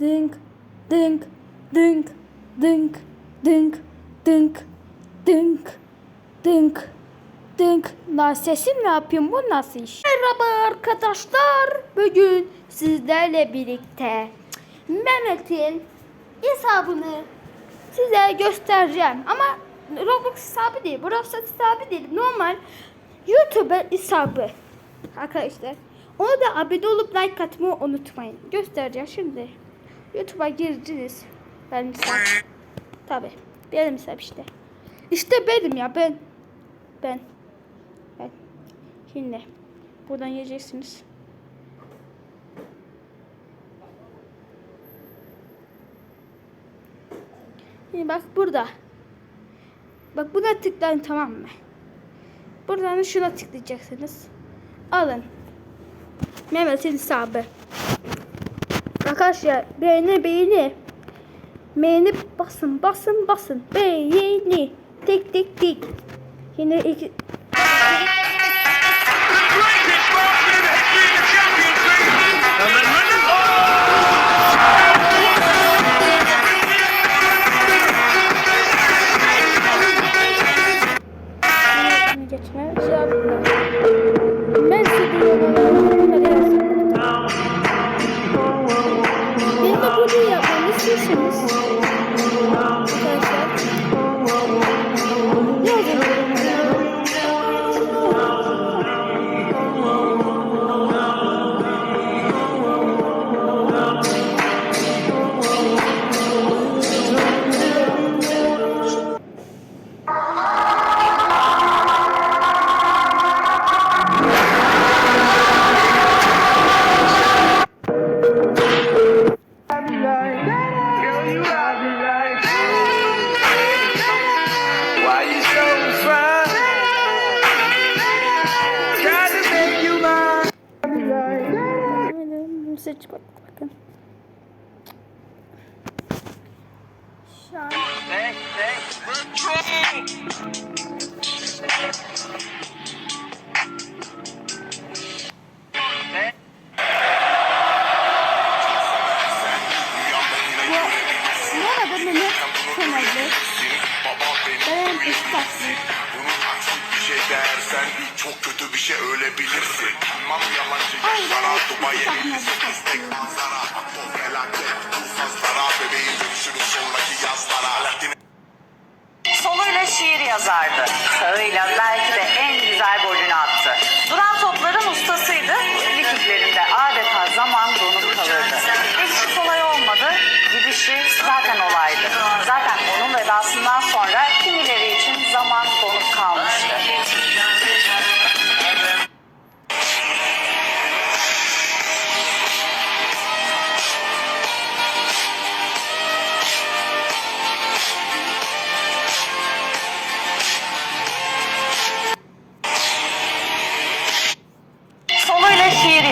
Dink, dink, dink, dink, dink, dink, dink, dink, dink. Lan sesim ne yapayım? Bu nasıl iş? Merhaba arkadaşlar. Bugün sizlerle birlikte Mehmet'in hesabını size göstereceğim. Ama Roblox hesabı değil. Brawl Stars hesabı değil. Normal YouTuber hesabı. Arkadaşlar. Ona da abone olup like atmayı unutmayın. Göstereceğim şimdi. YouTube'a girdiniz. Ben misal. Tabi. Benim hesap işte. İşte benim ya ben. Ben. Ben. Şimdi. Buradan yiyeceksiniz. Şimdi bak burada. Bak buna tıklayın tamam mı? Buradan da şuna tıklayacaksınız. Alın. Mehmet'in hesabı. Arkadaşlar beğeni beğeni. Beğeni basın basın basın. Beğeni. Tik tik tik. Yine iki... 生活。Seç bak bakın. Şu an bu arada kanalı. Ben Beşiktaşlıyım şey dersen Çok kötü bir şey ölebilirsin. Tamam yalancı yaşlara Dubai'ye 58 tek manzara. Akto felaket Tuzsazlara bebeğin dönüşünün sonraki yazlara. Soluyla şiir yazardı. Sağıyla bel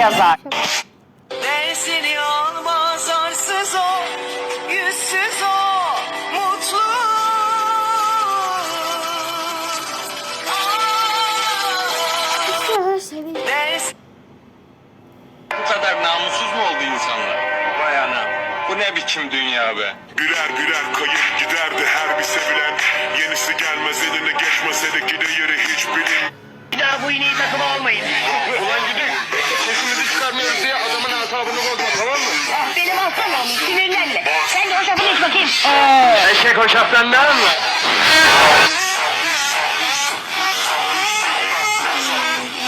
yazar. Dersini almaz arsız o, yüzsüz o, mutlu. Ders Bu kadar namussuz mu oldu insanlar? Vay anam. Bu ne biçim dünya be? Birer birer kayıp giderdi her bir sevilen. Yenisi gelmez eline geçmese de gide yeri hiç bilin. Bir daha bu ineği takıma almayın. Çıkarmıyoruz diye adamın asabını bozma tamam mı? Ah benim oğlum sinirlenme. Sen de o şapını iç bakayım. Eşek o şapkandan mı?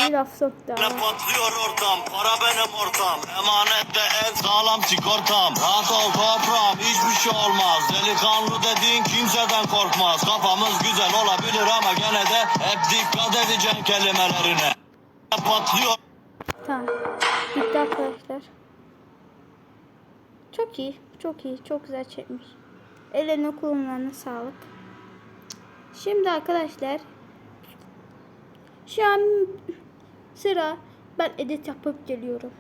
Bir laf soktu ama. Patlıyor ortam, para benim ortam Emanette en sağlam sigortam Rahat ol toprağım, hiçbir şey olmaz Delikanlı dediğin kimseden korkmaz Kafamız güzel olabilir ama gene de Hep dikkat edeceksin kelimelerine Patlıyor Tamam. Arkadaşlar. Çok iyi. Çok iyi. Çok güzel çekmiş. Ellerine kullanlarına sağlık. Şimdi arkadaşlar. Şu an sıra ben edit yapıp geliyorum.